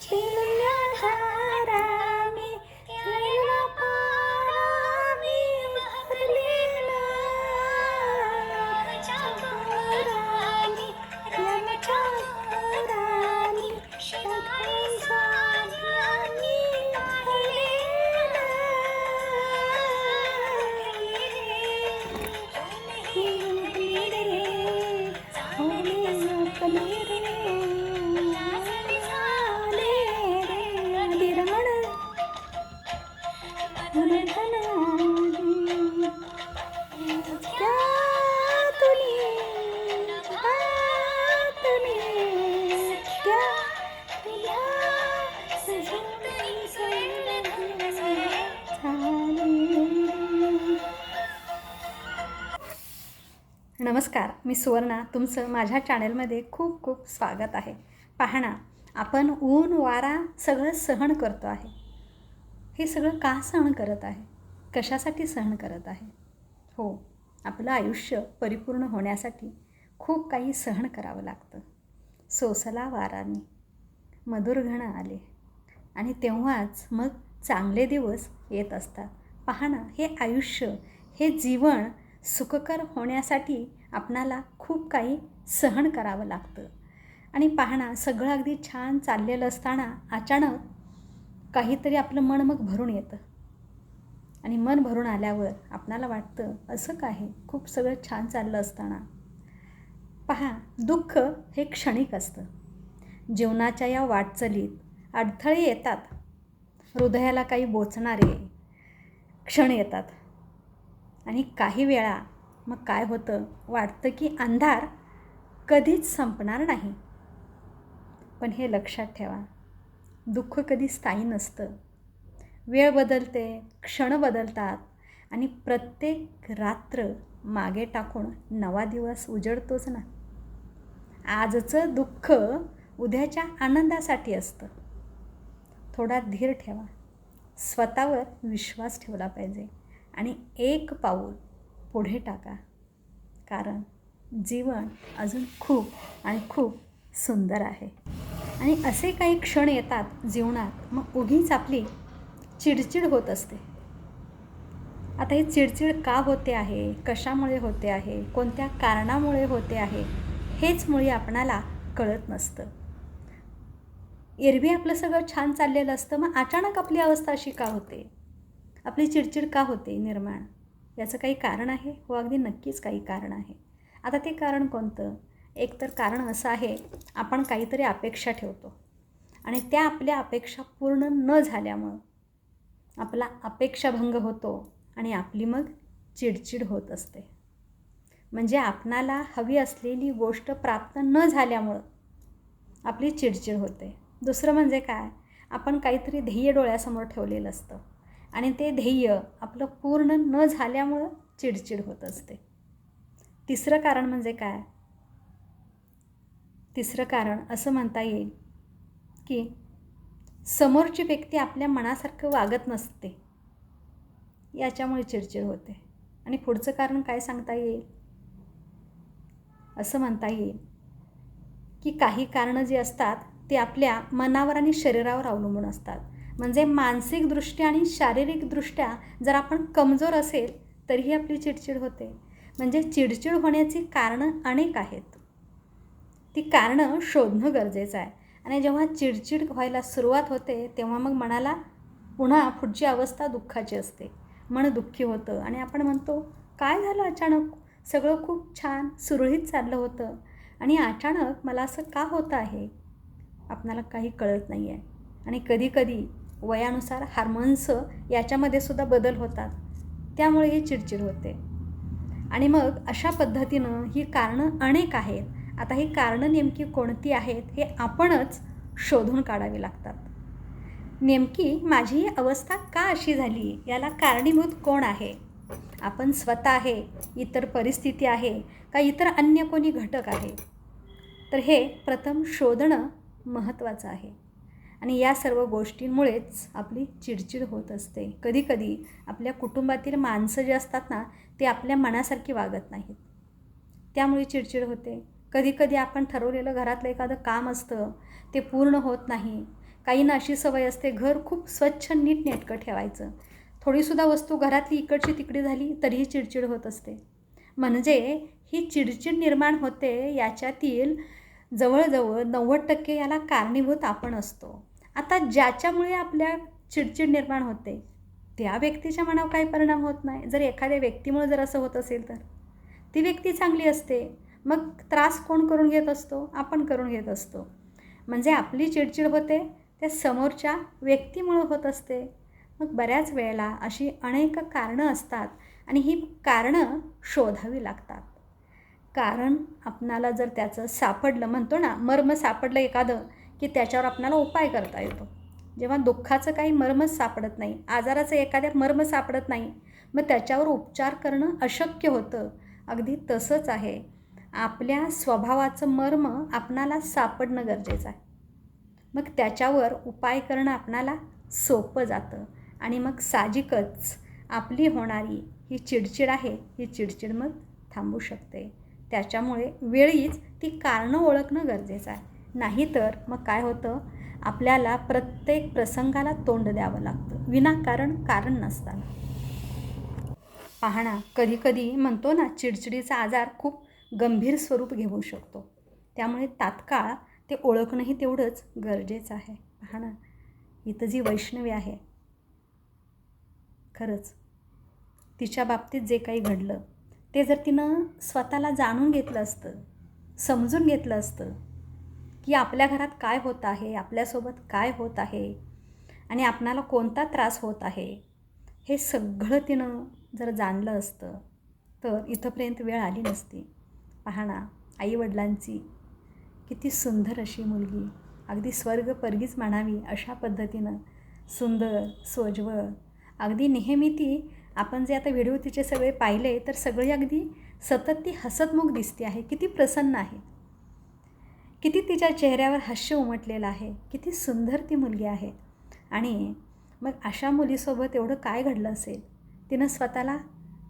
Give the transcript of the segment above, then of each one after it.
चिरल्या धारा नमस्कार मी सुवर्णा. तुमचं माझ्या चॅनेलमध्ये खूप खूप स्वागत आहे. पाहणा आपण ऊन वारा सगळं सहन करतो आहे. हे सगळं का सहन करत आहे? कशासाठी सहन करत आहे? हो आपलं आयुष्य परिपूर्ण होण्यासाठी खूप काही सहन करावं लागतं. सोसला वाराने. मधुर घण आले. आणि तेव्हाच मग चांगले दिवस येत असतात. पहा ना हे आयुष्य हे जीवन सुखकर होण्यासाठी आपणाला खूप काही सहन करावं लागतं. आणि पाहणा सगळं अगदी छान चाललेलं असताना अचानक काहीतरी आपलं मन मग भरून येतं. आणि मन भरून आल्यावर आपणाला वाटतं असं काय खूप सगळं छान चाललं असताना. पहा दुःख हे क्षणिक असतं. जीवनाच्या या वाटचालीत अडथळे येतात. हृदयाला काही बोचणारे क्षण येतात. आणि काही वेळा मग काय होतं? वाटतं की अंधार कधीच संपणार नाही. पण हे लक्षात ठेवा. दुःख कधी स्थायी नसतं. वेळ बदलते क्षण बदलतात आणि प्रत्येक रात्र मागे टाकून नवा दिवस उजडतोच ना. आजचं दुःख उद्याच्या आनंदासाठी असतं. थोडा धीर ठेवा. स्वतःवर विश्वास ठेवला पाहिजे. आणि एक पाऊल पुढे टाका. कारण जीवन अजून खूप आणि खूप सुंदर आहे. आणि असे काही क्षण येतात जीवनात मग उगीच आपली चिडचिड होत असते. आता ही चिडचिड का होते आहे? कशामुळे होते आहे? कोणत्या कारणामुळे होते आहे? हेच मुळे आपणाला कळत नसतं. एरवी आपलं सगळं छान चाललेलं असतं मग अचानक आपली अवस्था अशी का होते? आपली चिडचिड का होते निर्माण? याचं काही कारण आहे? हो अगदी नक्कीच काही कारण आहे. आता ते कारण कोणतं? एक तर कारण असं आहे आपण काहीतरी अपेक्षा ठेवतो. आणि त्या आपल्या अपेक्षा पूर्ण न झाल्यामुळं आपला अपेक्षाभंग होतो आणि आपली मग चिडचिड होत असते. म्हणजे आपणाला हवी असलेली गोष्ट प्राप्त न झाल्यामुळं आपली चिडचिड होते. दुसरं म्हणजे काय? आपण काहीतरी ध्येय डोळ्यासमोर ठेवलेलं असतं. आणि ते ध्येय आपलं पूर्ण न झाल्यामुळं चिडचिड होत असते. तिसरं कारण म्हणजे काय? तिसरं कारण असं म्हणता येईल की समोरची व्यक्ती आपल्या मनासारखं वागत नसते. याच्यामुळे चिडचिड होते. आणि पुढचं कारण काय सांगता येईल? असं म्हणता येईल की काही कारणं जी असतात ते आपल्या मनावर आणि शरीरावर अवलंबून असतात. म्हणजे मानसिकदृष्ट्या आणि शारीरिकदृष्ट्या जर आपण कमजोर असेल तरीही आपली चिडचिड होते. म्हणजे चिडचिड होण्याची कारणं अनेक आहेत. ती कारणं शोधणं गरजेचं आहे. आणि जेव्हा चिडचिड व्हायला सुरुवात होते तेव्हा मग मनाला पुन्हा पुढची अवस्था दुःखाची असते. मन दुःखी होतं आणि आपण म्हणतो काय झालं अचानक? सगळं खूप छान सुरळीत चाललं होतं. आणि अचानक मला असं का होतं आहे? आपणाला काही कळत नाही आहे आणि कधीकधी वयानुसार हार्मोन्स याच्यामध्ये सुद्धा बदल होतात. त्यामुळे ही चिडचिड होते. आणि मग अशा पद्धतीनं ही कारणं अनेक आहेत. आता ही कारणं नेमकी कोणती आहेत हे आपणच शोधून काढावी लागतात. नेमकी माझी ही अवस्था का अशी झाली? याला कारणीभूत कोण आहे? आपण स्वतः आहे इतर परिस्थिती आहे का इतर अन्य कोणी घटक आहे? तर हे प्रथम शोधणं महत्त्वाचं आहे. आणि या सर्व गोष्टींमुळेच आपली चिडचिड होत असते. कधीकधी आपल्या कुटुंबातील माणसं जे असतात ना ते आपल्या मनासारखी वागत नाहीत. त्यामुळे चिडचिड होते. कधीकधी आपण ठरवलेलं घरातलं एखादं काम असतं ते पूर्ण होत नाही. काहींना अशी सवय असते घर खूप स्वच्छ नीटनेटकं ठेवायचं. थोडीसुद्धा वस्तू घरातली इकडची तिकडी झाली तरीही चिडचिड होत असते. म्हणजे ही चिडचिड निर्माण होते याच्यातील जवळजवळ नव्वद टक्के याला कारणीभूत आपण असतो. आता ज्याच्यामुळे आपल्या चिडचिड निर्माण होते त्या व्यक्तीच्या मनावर काही परिणाम होत नाही. जर एखाद्या व्यक्तीमुळे जर असं होत असेल तर ती व्यक्ती चांगली असते. मग त्रास कोण करून घेत असतो? आपण करून घेत असतो. म्हणजे आपली चिडचिड होते त्या समोरच्या व्यक्तीमुळं होत असते. मग बऱ्याच वेळेला अशी अनेक कारणं असतात आणि ही कारणं शोधावी लागतात. कारण आपणाला जर त्याचं सापडलं म्हणतो ना मर्म सापडलं एखादं की त्याच्यावर आपल्याला उपाय करता येतो. जेव्हा दुःखाचं काही मर्मच सापडत नाही आजाराचं एखाद्या मर्म सापडत नाही मग त्याच्यावर उपचार करणं अशक्य होतं. अगदी तसंच आहे. आपल्या स्वभावाचं मर्म आपणाला सापडणं गरजेचं आहे. मग त्याच्यावर उपाय करणं आपणाला सोपं जातं. आणि मग साहजिकच आपली होणारी ही चिडचिड आहे ही चिडचिड मग थांबू शकते. त्याच्यामुळे वेळीच ती कारणं ओळखणं गरजेचं आहे. नाहीतर मग काय होतं? आपल्याला प्रत्येक प्रसंगाला तोंड द्यावं लागतं. विनाकारण कारण नसताना. पाहणा कधीकधी म्हणतो ना चिडचिडीचा आजार खूप गंभीर स्वरूप घेऊ शकतो. त्यामुळे तात्काळ ते ओळखणंही तेवढंच गरजेचं आहे. पाहणा इथं जी वैष्णवी आहे खरंच तिच्या बाबतीत जे काही घडलं ते जर तिनं स्वतःला जाणून घेतलं असतं समजून घेतलं असतं की आपल्या घरात काय होत आहे आपल्यासोबत काय होत आहे आणि आपणाला कोणता त्रास होत आहे हे सगळं तिनं जर जाणलं असतं तर इथंपर्यंत वेळ आली नसती. पाहणा आईवडिलांची किती सुंदर अशी मुलगी अगदी स्वर्ग परगीच म्हणावी अशा पद्धतीनं सुंदर सोज्वळ अगदी नेहमी ती आपण जे आता व्हिडिओ तिचे सगळे पाहिले तर सगळे अगदी सतत ती हसतमुख दिसते आहे किती प्रसन्न आहे. किती तिच्या चेहऱ्यावर हास्य उमटलेलं आहे किती सुंदर ती मुलगी आहे. आणि मग अशा मुलीसोबत एवढं काय घडलं असेल? तिनं स्वतःला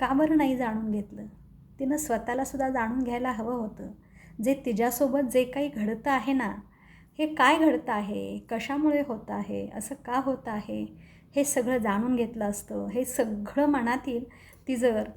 का बरं नाही जाणून घेतलं? तिनं स्वतःलासुद्धा जाणून घ्यायला हवं होतं. जे तिच्यासोबत जे काही घडतं आहे ना हे काय घडतं आहे? कशामुळे होतं आहे? असं का होतं आहे? हे सगळं जाणून घेतलं असतं. हे सगळं मनातील ती जर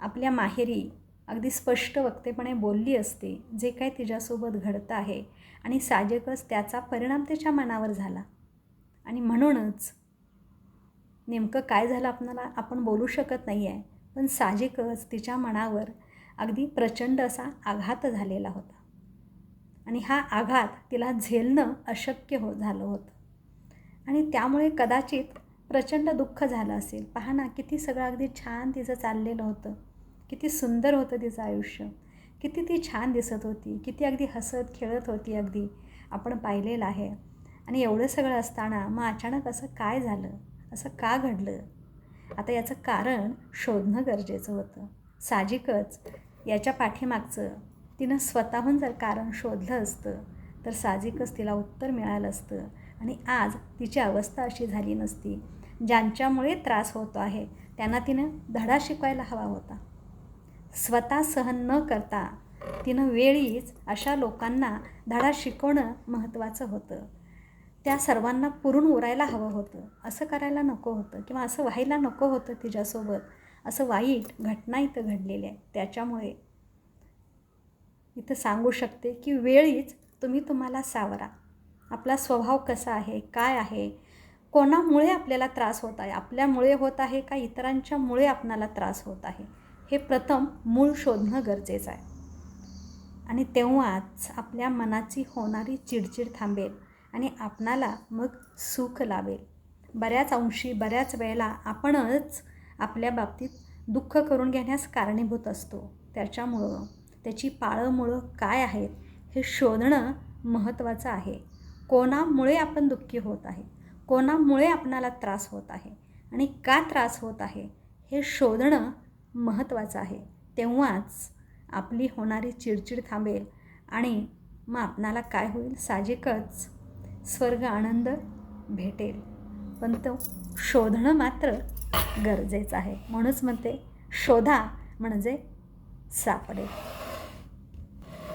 आपल्या माहेरी अगदी स्पष्ट वक्तेपणे बोलली असते जे काय तिच्यासोबत घडतं आहे आणि साहजिकच त्याचा परिणाम त्याच्या मनावर झाला. आणि म्हणूनच नेमकं काय झालं आपणाला आपण बोलू शकत नाही आहे पण साहजिकच तिच्या मनावर अगदी प्रचंड असा आघात झालेला होता. आणि हा आघात तिला झेलणं अशक्य हो झालं होतं. आणि त्यामुळे कदाचित प्रचंड दुःख झालं असेल. पहा ना किती सगळं अगदी छान तिचं चाललेलं होतं. किती सुंदर होतं तिचं आयुष्य. किती ती छान दिसत होती. किती अगदी हसत खेळत होती अगदी. आपण पाहिलेलं आहे. आणि एवढं सगळं असताना मग अचानक असं काय झालं? असं का घडलं? आता याचं कारण शोधणं गरजेचं होतं. साहजिकच याच्या पाठीमागचं तिनं स्वतःहून जर कारण शोधलं असतं तर साहजिकच तिला उत्तर मिळालं असतं. आणि आज तिची अवस्था अशी झाली नसती. ज्यांच्यामुळे त्रास होतो आहे त्यांना तिनं धडा शिकवायला हवा होता. स्वतः सहन न करता तिनं वेळीच अशा लोकांना धडा शिकवणं महत्त्वाचं होतं. त्या सर्वांना पुरून उरायला हवं होतं. असं करायला नको होतं किंवा असं व्हायला नको होतं तिच्यासोबत. असं वाईट घटना इथं घडलेल्या आहे त्याच्यामुळे इथं सांगू शकते की वेळीच तुम्ही तुम्हाला सावरा. आपला स्वभाव कसा आहे? काय आहे? कोणामुळे आपल्याला त्रास होत आहे? आपल्यामुळे होत आहे का इतरांच्यामुळे आपणाला त्रास होत आहे? हे प्रथम मूळ शोधणं गरजेचं आहे. आणि तेव्हाच आपल्या मनाची होणारी चिडचिड थांबेल आणि आपणाला मग सुख लावेल बऱ्याच अंशी बऱ्याच वेळेला आपणच आपल्या बाबतीत दुःख करून घेण्यास कारणीभूत असतो. त्याच्यामुळं त्याची पाळंमुळं काय आहेत हे शोधणं महत्त्वाचं आहे. कोणामुळे आपण दुःखी होत आहे? कोणामुळे आपणाला त्रास होत आहे? आणि का त्रास होत आहे? हे शोधणं महत्त्वाचं आहे. तेव्हाच आपली होणारी चिडचिड थांबेल आणि मग आपणाला काय होईल? साहजिकच स्वर्ग आनंद भेटेल. पण तो शोधणं मात्र गरजेचं आहे. म्हणूनच म्हणते शोधा म्हणजे सापडेल.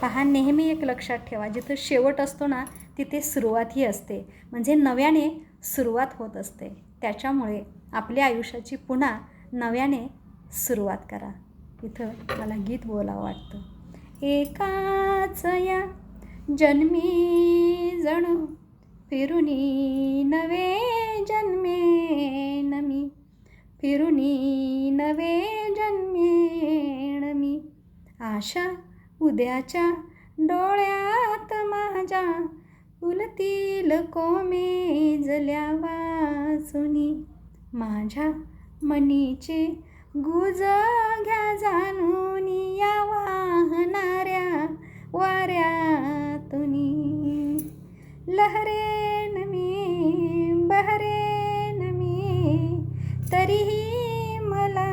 पहा नेहमी एक लक्षात ठेवा जिथं शेवट असतो ना तिथे सुरुवातही असते. म्हणजे नव्याने सुरुवात होत असते. त्याच्यामुळे आपल्या आयुष्याची पुन्हा नव्याने सुरुवात करा. इथं मला गीत बोलावं वाटतं. एकाच या जन्मी जणू फिरुनी नवे जन्मेण मी फिरुनी नवे जन्मेण मी आशा उद्याच्या डोळ्यात माझ्या उलतील कोमेजल्या वाचुनी माझ्या मनीचे गुज घ्या जाणून या वाहणाऱ्या वाऱ्यातून. लहरेन मी बहरेन मी तरीही मला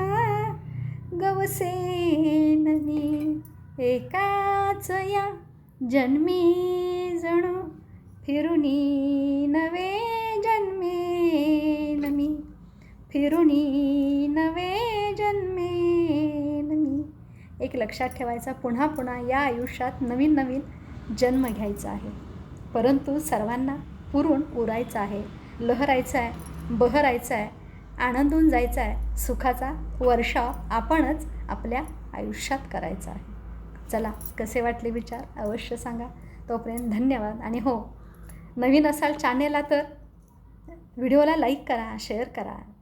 गवसेन मी. एकाच या जन्मी जणू फिरुनी नवे जन्मे. फिरुनी नवे जन्मे मी एक लक्षात ठेवायचा पुन्हा पुन्हा या आयुष्यात नवीन नवीन जन्म घ्यायचा आहे. परंतु सर्वांना पुरून उरायचं आहे लहरायचं आहे बहरायचं आहे आनंदून जायचं आहे सुखाचा वर्षाव आपणच आपल्या आयुष्यात करायचा आहे. चला कसे वाटले विचार अवश्य सांगा. तोपर्यंत धन्यवाद. आणि हो नवीन असाल चॅनेलला तर व्हिडिओला लाईक करा शेअर करा.